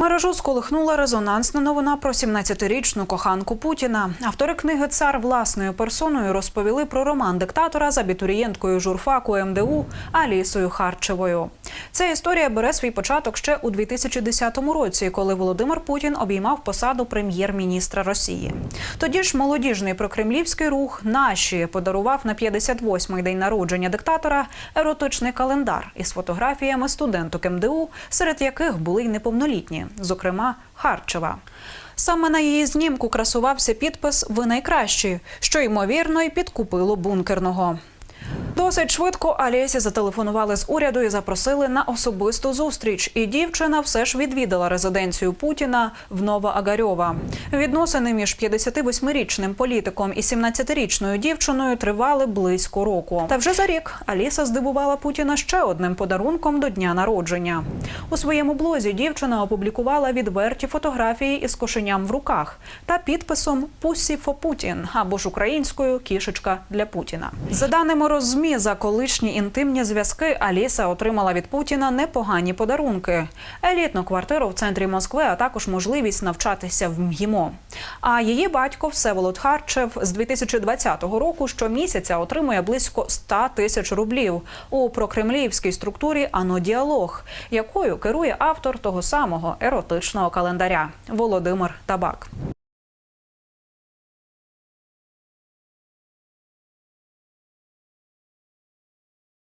Мережу сколихнула резонансна новина про 17-річну коханку Путіна. Автори книги Цар власною персоною розповіли про роман диктатора з абітурієнткою журфаку МДУ Алісою Харчевою. Ця історія бере свій початок ще у 2010 році, коли Володимир Путін обіймав посаду прем'єр-міністра Росії. Тоді ж молодіжний прокремлівський рух наші подарував на 58-й день народження диктатора еротичний календар із фотографіями студенток МДУ, серед яких були й неповнолітні, зокрема Харчева. Саме на її знімку красувався підпис Ви найкращі, що ймовірно й підкупило бункерного. Досить швидко Алєсі зателефонували з уряду і запросили на особисту зустріч. І дівчина все ж відвідала резиденцію Путіна в Новоагарьова. Відносини між 58-річним політиком і 17-річною дівчиною тривали близько року. Та вже за рік Аліса здивувала Путіна ще одним подарунком до дня народження. У своєму блозі дівчина опублікувала відверті фотографії із кошеням в руках та підписом «Pussy for Putin» або ж українською кішечка для Путіна. За даними Розмі, за колишні інтимні зв'язки Аліса отримала від Путіна непогані подарунки: елітну квартиру в центрі Москви, а також можливість навчатися в МГІМО. А її батько Всеволод Харчев з 2020 року щомісяця отримує близько 100 тисяч рублів у прокремлівській структурі «Анодіалог», якою керує автор того самого еротичного календаря Володимир Табак.